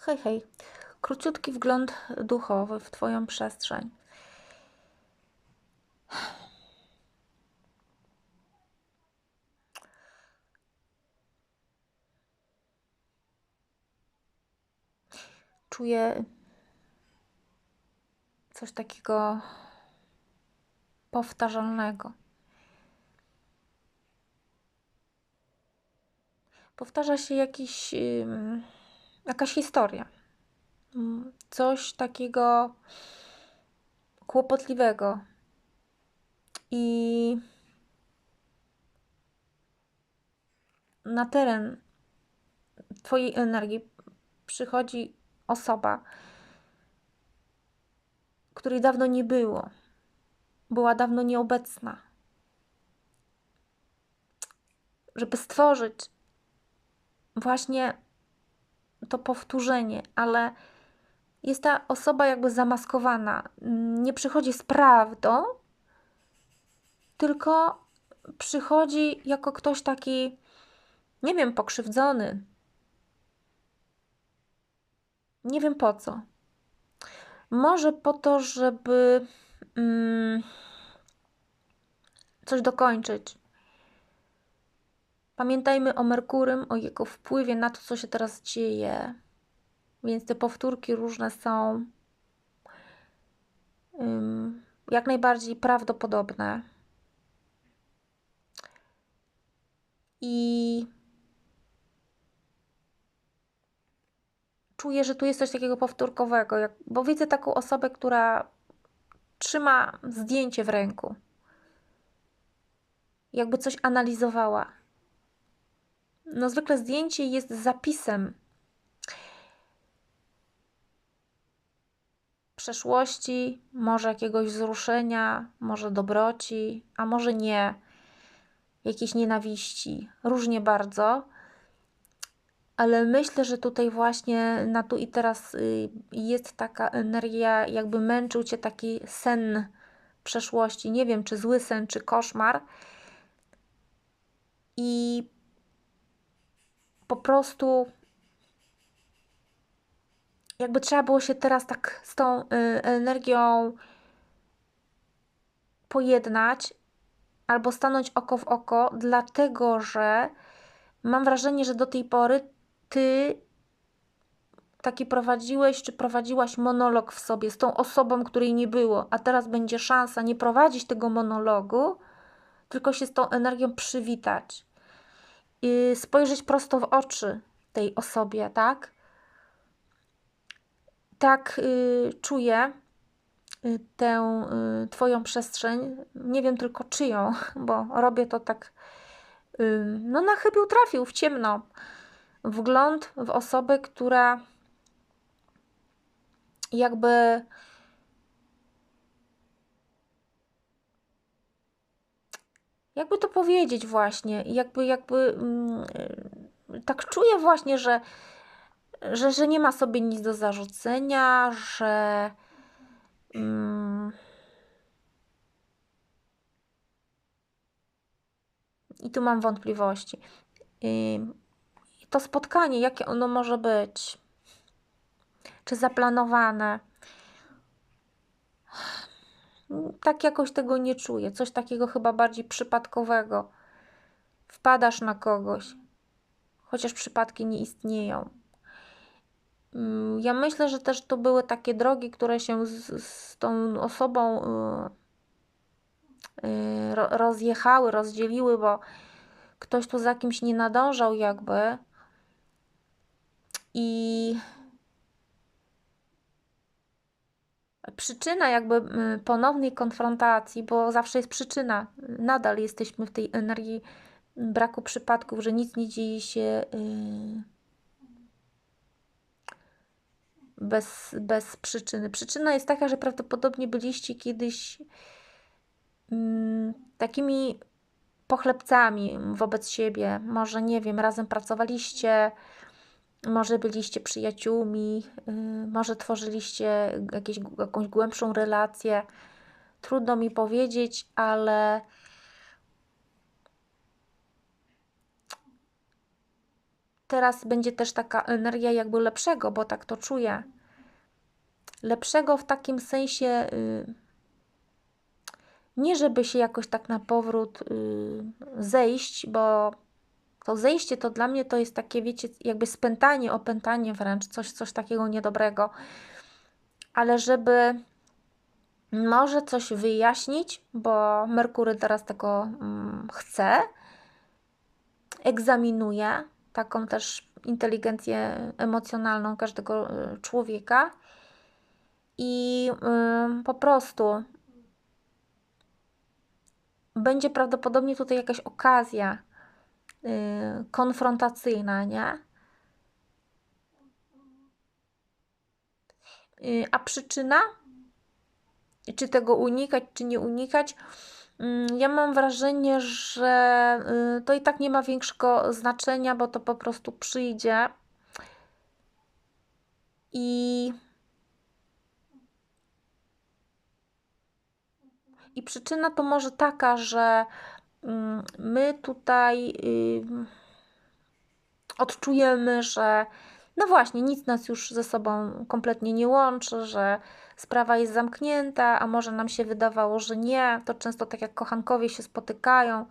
Hej, hej. Króciutki wgląd duchowy w Twoją przestrzeń. Czuję coś takiego powtarzalnego. Powtarza się jakiś, ym, jakaś historia. Mm, Coś takiego kłopotliwego. I na teren Twojej energii przychodzi osoba, której dawno nie było. Była dawno nieobecna. Żeby stworzyć właśnie to powtórzenie, ale jest ta osoba jakby zamaskowana. Nie przychodzi z prawdą, tylko przychodzi jako ktoś taki, nie wiem, pokrzywdzony. Nie wiem po co. Może po to, żeby mm, coś dokończyć. Pamiętajmy o Merkurym, o jego wpływie na to, co się teraz dzieje. Więc te powtórki różne są ym, jak najbardziej prawdopodobne. I czuję, że tu jest coś takiego powtórkowego, jak, bo widzę taką osobę, która trzyma zdjęcie w ręku. Jakby coś analizowała. No, zwykle zdjęcie jest zapisem przeszłości, może jakiegoś wzruszenia, może dobroci, a może nie, jakiejś nienawiści. Różnie bardzo. Ale myślę, że tutaj właśnie na tu i teraz y, jest taka energia, jakby męczył cię taki sen przeszłości. Nie wiem, czy zły sen, czy koszmar. I po prostu jakby trzeba było się teraz tak z tą y, energią pojednać albo stanąć oko w oko, dlatego że mam wrażenie, że do tej pory ty taki prowadziłeś czy prowadziłaś monolog w sobie z tą osobą, której nie było, a teraz będzie szansa nie prowadzić tego monologu, tylko się z tą energią przywitać i spojrzeć prosto w oczy tej osobie, tak? Tak y, czuję y, tę y, Twoją przestrzeń. Nie wiem tylko czyją, bo robię to tak, y, no na chybił trafił w ciemno. Wgląd w osobę, która jakby jakby to powiedzieć właśnie, jakby, jakby mm, tak czuję właśnie, że, że, że nie ma sobie nic do zarzucenia, że mm, i tu mam wątpliwości. To spotkanie, jakie ono może być? Czy zaplanowane? Tak jakoś tego nie czuję. Coś takiego chyba bardziej przypadkowego. Wpadasz na kogoś, chociaż przypadki nie istnieją. Mm, Ja myślę, że też to były takie drogi, które się z, z tą osobą y, y, ro- rozjechały, rozdzieliły, bo ktoś tu za kimś nie nadążał, jakby. I przyczyna jakby ponownej konfrontacji, bo zawsze jest przyczyna, nadal jesteśmy w tej energii braku przypadków, że nic nie dzieje się y, bez, bez przyczyny. Przyczyna jest taka, że prawdopodobnie byliście kiedyś mm, takimi pochlebcami wobec siebie. Może, nie wiem, razem pracowaliście, może byliście przyjaciółmi, y, może tworzyliście jakieś, jakąś głębszą relację. Trudno mi powiedzieć, ale teraz będzie też taka energia jakby lepszego, bo tak to czuję. Lepszego w takim sensie, y, nie żeby się jakoś tak na powrót y, zejść, bo to zejście to dla mnie to jest takie, wiecie, jakby spętanie, opętanie wręcz, coś, coś takiego niedobrego. Ale żeby może coś wyjaśnić, bo Merkury teraz tego mm, chce, egzaminuje taką też inteligencję emocjonalną każdego y, człowieka i y, po prostu będzie prawdopodobnie tutaj jakaś okazja konfrontacyjna, nie? Y, a przyczyna? Czy tego unikać, czy nie unikać? Mm, ja mam wrażenie, że y, to i tak nie ma większego znaczenia, bo to po prostu przyjdzie. I, i przyczyna to może taka, że my tutaj odczujemy, że no właśnie, nic nas już ze sobą kompletnie nie łączy, że sprawa jest zamknięta, a może nam się wydawało, że nie. To często tak jak kochankowie się spotykają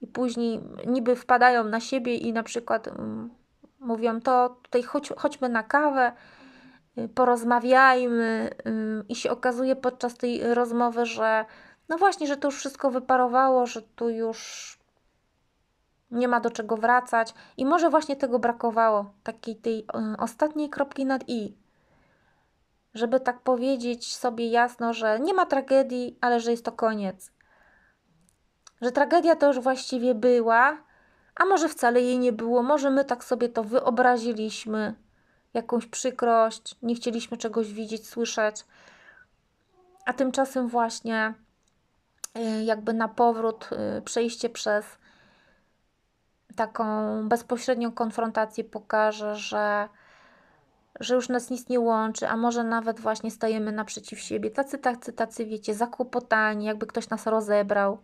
i później niby wpadają na siebie i na przykład mówią to tutaj chodź, chodźmy na kawę, y, porozmawiajmy i się okazuje podczas tej rozmowy, że no właśnie, że to już wszystko wyparowało, że tu już nie ma do czego wracać i może właśnie tego brakowało, takiej tej y, ostatniej kropki nad i. Żeby tak powiedzieć sobie jasno, że nie ma tragedii, ale że jest to koniec. Że tragedia to już właściwie była, a może wcale jej nie było, może my tak sobie to wyobraziliśmy, jakąś przykrość, nie chcieliśmy czegoś widzieć, słyszeć, a tymczasem właśnie jakby na powrót y, przejście przez taką bezpośrednią konfrontację pokaże, że, że już nas nic nie łączy, a może nawet właśnie stajemy naprzeciw siebie. Tacy, tacy, tacy, wiecie, zakłopotani, jakby ktoś nas rozebrał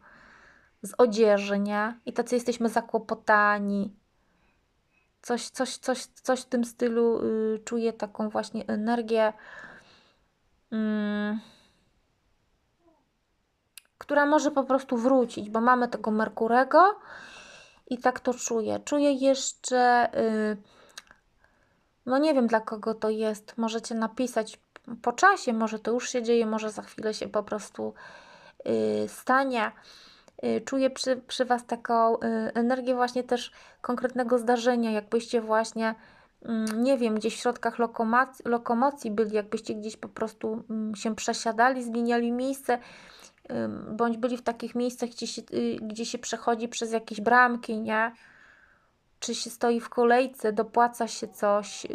z odzieży, nie? I tacy jesteśmy zakłopotani. Coś, coś, coś, coś w tym stylu y, czuję taką właśnie energię, y, która może po prostu wrócić, bo mamy tego Merkurego i tak to czuję. Czuję jeszcze, yy, no nie wiem dla kogo to jest, możecie napisać po czasie, może to już się dzieje, może za chwilę się po prostu yy, stanie. Yy, czuję przy, przy Was taką energię właśnie też konkretnego zdarzenia, jakbyście właśnie mm, nie wiem, gdzieś w środkach lokomocji, lokomocji byli, jakbyście gdzieś po prostu mm, się przesiadali, zmieniali miejsce, bądź byli w takich miejscach, gdzie się, y, gdzie się przechodzi przez jakieś bramki, nie? Czy się stoi w kolejce, dopłaca się coś,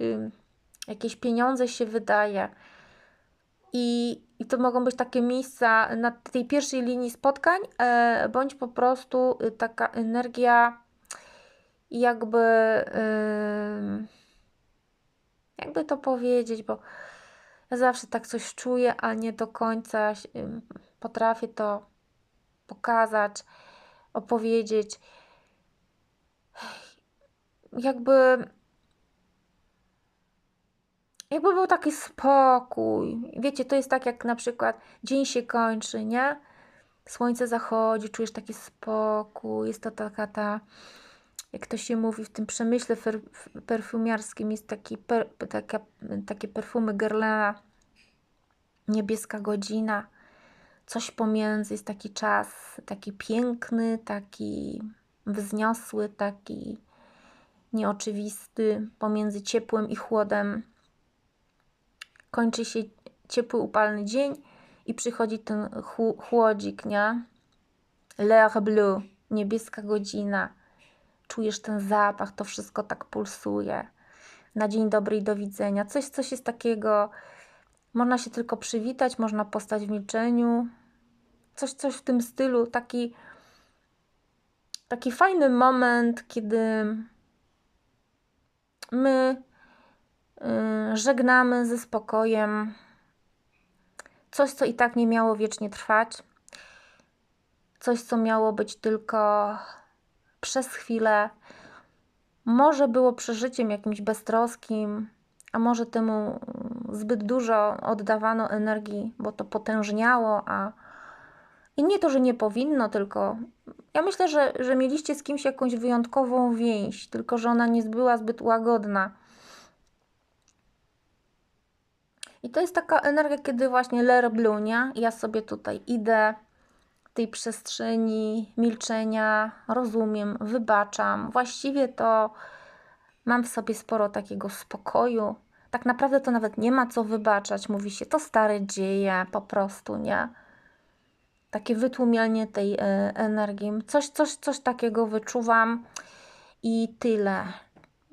jakieś pieniądze się wydaje. I, I to mogą być takie miejsca na tej pierwszej linii spotkań, e, bądź po prostu y, taka energia, jakby, jakby to powiedzieć, bo ja zawsze tak coś czuję, a nie do końca potrafię to pokazać, opowiedzieć. Jakby. Jakby był taki spokój. Wiecie, to jest tak, jak na przykład dzień się kończy, nie? Słońce zachodzi, czujesz taki spokój, jest to taka ta, jak to się mówi w tym przemyśle perfumiarskim, jest taki per, taka, takie perfumy Guerlaina, niebieska godzina coś pomiędzy, jest taki czas taki piękny, taki wzniosły, taki nieoczywisty, pomiędzy ciepłem i chłodem. Kończy się ciepły, upalny dzień i przychodzi ten chłodzik, nie? L'air bleu, niebieska godzina. Czujesz ten zapach, to wszystko tak pulsuje. Na dzień dobry i do widzenia. Coś, coś jest takiego, można się tylko przywitać, można postać w milczeniu, coś, coś w tym stylu, taki, taki fajny moment, kiedy my y, żegnamy ze spokojem coś, co i tak nie miało wiecznie trwać, coś, co miało być tylko przez chwilę, może było przeżyciem jakimś beztroskim, a może temu zbyt dużo oddawano energii, bo to potężniało, a i nie to, że nie powinno, tylko ja myślę, że, że mieliście z kimś jakąś wyjątkową więź, tylko że ona nie była zbyt łagodna. I to jest taka energia, kiedy właśnie ler blunia. Ja sobie tutaj idę tej przestrzeni milczenia, rozumiem, wybaczam. Właściwie to mam w sobie sporo takiego spokoju. Tak naprawdę to nawet nie ma co wybaczać. Mówi się, to stare dzieje, po prostu, nie? Takie wytłumianie tej y, energii. Coś, coś, coś takiego wyczuwam i tyle.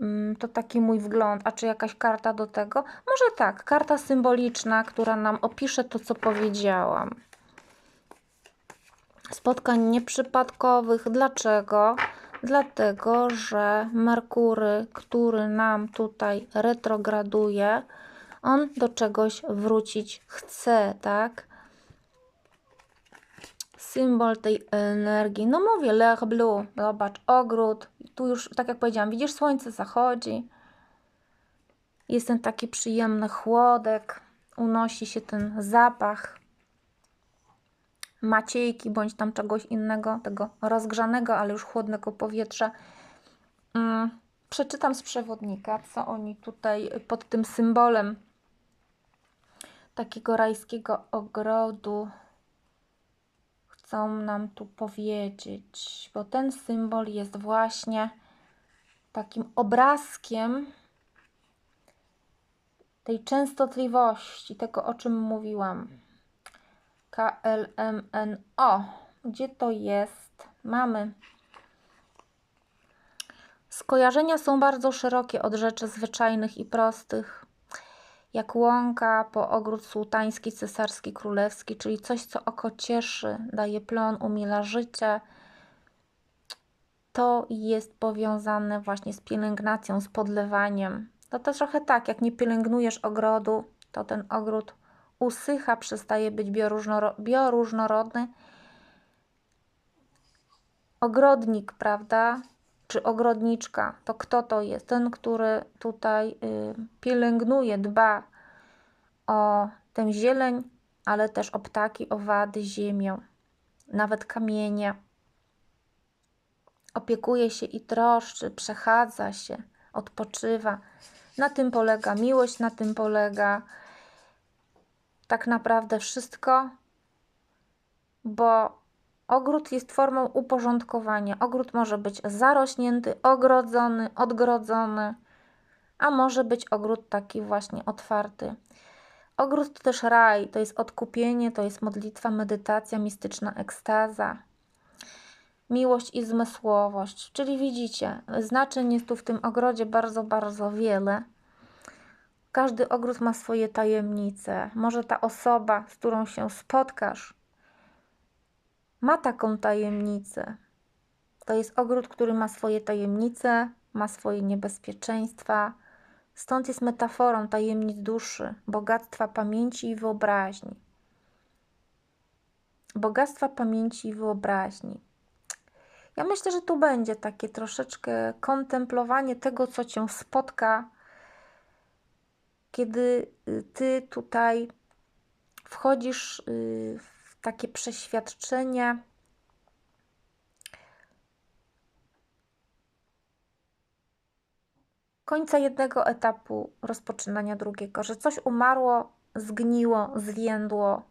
Mm, to taki mój wgląd. A czy jakaś karta do tego? Może tak, karta symboliczna, która nam opisze to, co powiedziałam. Spotkań nieprzypadkowych. Dlaczego? Dlatego, że Merkury, który nam tutaj retrograduje, on do czegoś wrócić chce, tak? Symbol tej energii. No mówię, Lech Blue. Zobacz, ogród. Tu już, tak jak powiedziałam, widzisz, słońce zachodzi. Jest ten taki przyjemny chłodek. Unosi się ten zapach maciejki bądź tam czegoś innego, tego rozgrzanego, ale już chłodnego powietrza. Mm, przeczytam z przewodnika, co oni tutaj pod tym symbolem takiego rajskiego ogrodu chcą nam tu powiedzieć, bo ten symbol jest właśnie takim obrazkiem tej częstotliwości, tego o czym mówiłam. KLMNO. Gdzie to jest? Mamy. Skojarzenia są bardzo szerokie od rzeczy zwyczajnych i prostych, jak łąka po ogród sułtański, cesarski, królewski, czyli coś, co oko cieszy, daje plon, umila życie. To jest powiązane właśnie z pielęgnacją, z podlewaniem. To też trochę tak, jak nie pielęgnujesz ogrodu, to ten ogród usycha, przestaje być bioróżnorodny. Ogrodnik, prawda? Czy ogrodniczka, to kto to jest? Ten, który tutaj y, pielęgnuje, dba o tę zieleń, ale też o ptaki, owady, ziemię, nawet kamienie. Opiekuje się i troszczy, przechadza się, odpoczywa. Na tym polega miłość, na tym polega tak naprawdę wszystko, bo ogród jest formą uporządkowania. Ogród może być zarośnięty, ogrodzony, odgrodzony, a może być ogród taki właśnie otwarty. Ogród to też raj, to jest odkupienie, to jest modlitwa, medytacja, mistyczna ekstaza, miłość i zmysłowość. Czyli widzicie, znaczeń jest tu w tym ogrodzie bardzo, bardzo wiele. Każdy ogród ma swoje tajemnice. Może ta osoba, z którą się spotkasz, ma taką tajemnicę. To jest ogród, który ma swoje tajemnice, ma swoje niebezpieczeństwa. Stąd jest metaforą tajemnic duszy, bogactwa pamięci i wyobraźni. Bogactwa pamięci i wyobraźni. Ja myślę, że tu będzie takie troszeczkę kontemplowanie tego, co cię spotka kiedy y, ty tutaj wchodzisz y, w takie przeświadczenie, końca jednego etapu rozpoczynania drugiego, że coś umarło, zgniło, zwiędło.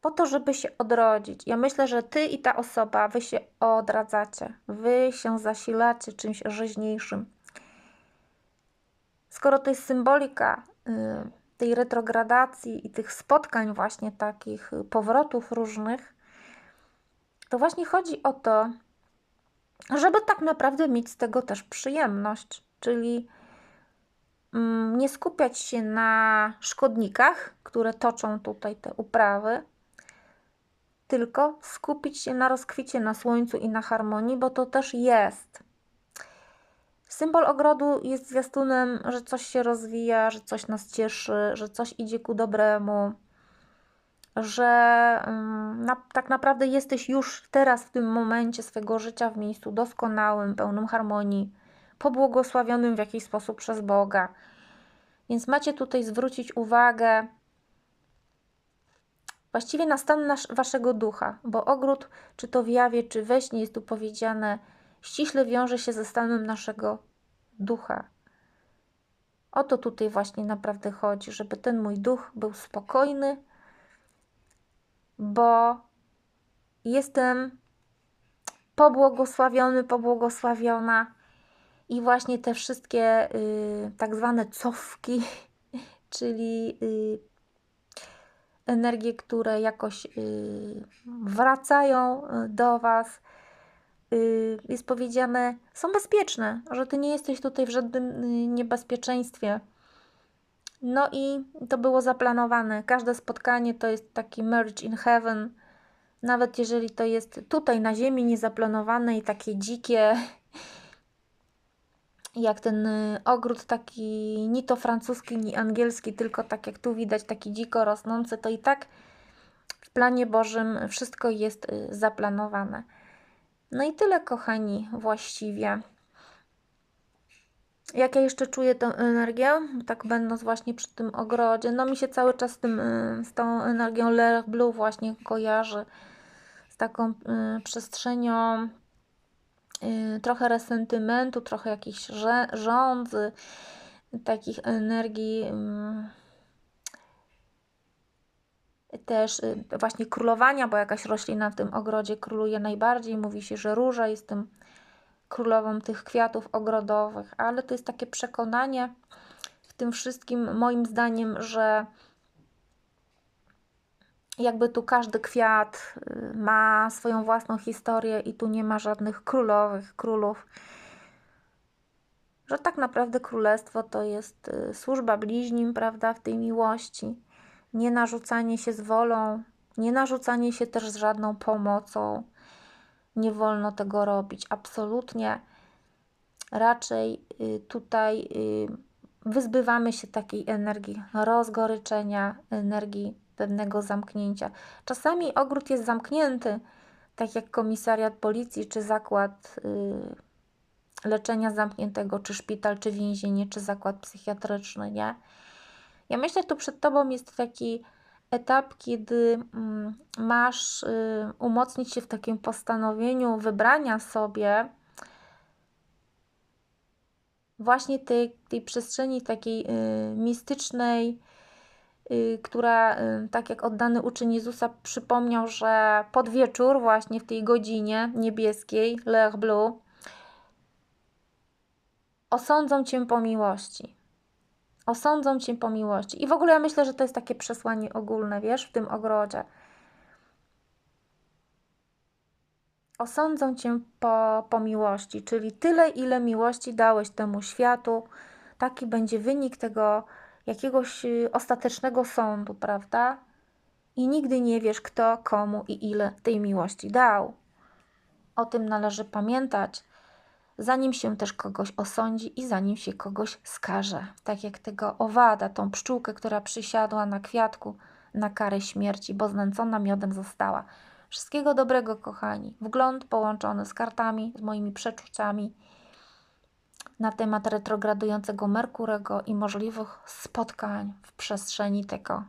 Po to, żeby się odrodzić. Ja myślę, że ty i ta osoba, wy się odradzacie, wy się zasilacie czymś rzeźniejszym. Skoro to jest symbolika y, tej retrogradacji i tych spotkań, właśnie takich powrotów różnych, to właśnie chodzi o to, żeby tak naprawdę mieć z tego też przyjemność, czyli mm, nie skupiać się na szkodnikach, które toczą tutaj te uprawy, tylko skupić się na rozkwicie, na słońcu i na harmonii, bo to też jest. Symbol ogrodu jest zwiastunem, że coś się rozwija, że coś nas cieszy, że coś idzie ku dobremu. że mm, na, tak naprawdę jesteś już teraz w tym momencie swojego życia w miejscu doskonałym, pełnym harmonii, pobłogosławionym w jakiś sposób przez Boga. Więc macie tutaj zwrócić uwagę właściwie na stan nasz, waszego ducha, bo ogród, czy to w jawie, czy we śnie jest tu powiedziane, ściśle wiąże się ze stanem naszego ducha. O to tutaj właśnie naprawdę chodzi, żeby ten mój duch był spokojny, bo jestem pobłogosławiony, pobłogosławiona i właśnie te wszystkie y, tak zwane cofki, czyli y, energie, które jakoś y, wracają y, do Was, jest powiedziane, są bezpieczne, że Ty nie jesteś tutaj w żadnym y, niebezpieczeństwie. No i to było zaplanowane. Każde spotkanie to jest taki merge in heaven. Nawet jeżeli to jest tutaj na ziemi niezaplanowane i takie dzikie, jak ten y, ogród taki ni to francuski, ni angielski, tylko tak jak tu widać, taki dziko rosnący, to i tak w planie Bożym wszystko jest y, zaplanowane. No i tyle, kochani, właściwie. Jak ja jeszcze czuję tę energię, tak będąc właśnie przy tym ogrodzie, no mi się cały czas z, tym, y, z tą energią L'air Blue właśnie kojarzy, z taką y, przestrzenią y, trochę resentymentu, trochę jakichś rządzy, takich energii też właśnie królowania, bo jakaś roślina w tym ogrodzie króluje najbardziej. Mówi się, że róża jest tym królową tych kwiatów ogrodowych, ale to jest takie przekonanie w tym wszystkim, moim zdaniem, że jakby tu każdy kwiat y, ma swoją własną historię i tu nie ma żadnych królowych, królów. Że tak naprawdę królestwo to jest y, służba bliźnim, prawda, w tej miłości. Nie narzucanie się z wolą, nie narzucanie się też z żadną pomocą nie wolno tego robić. Absolutnie. Raczej y, tutaj y, wyzbywamy się takiej energii rozgoryczenia, energii pewnego zamknięcia. Czasami ogród jest zamknięty, tak jak komisariat policji, czy zakład y, leczenia zamkniętego, czy szpital, czy więzienie, czy zakład psychiatryczny, nie? Ja myślę, że tu przed Tobą jest taki etap, kiedy mm, masz y, umocnić się w takim postanowieniu wybrania sobie właśnie tej, tej przestrzeni takiej y, mistycznej, y, która, tak jak oddany uczeń Jezusa przypomniał, że pod wieczór, właśnie w tej godzinie niebieskiej, Lech Blue, osądzą Cię po miłości osądzą cię po miłości. I w ogóle ja myślę, że to jest takie przesłanie ogólne, wiesz, w tym ogrodzie. Osądzą cię po, po miłości, czyli tyle, ile miłości dałeś temu światu, taki będzie wynik tego jakiegoś y, ostatecznego sądu, prawda? I nigdy nie wiesz, kto, komu i ile tej miłości dał. O tym należy pamiętać zanim się też kogoś osądzi i zanim się kogoś skaże. Tak jak tego owada, tą pszczółkę, która przysiadła na kwiatku na karę śmierci, bo znęcona miodem została. Wszystkiego dobrego, kochani. Wgląd połączony z kartami, z moimi przeczuciami na temat retrogradującego Merkurego i możliwych spotkań w przestrzeni tego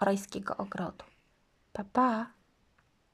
rajskiego ogrodu. Pa, pa!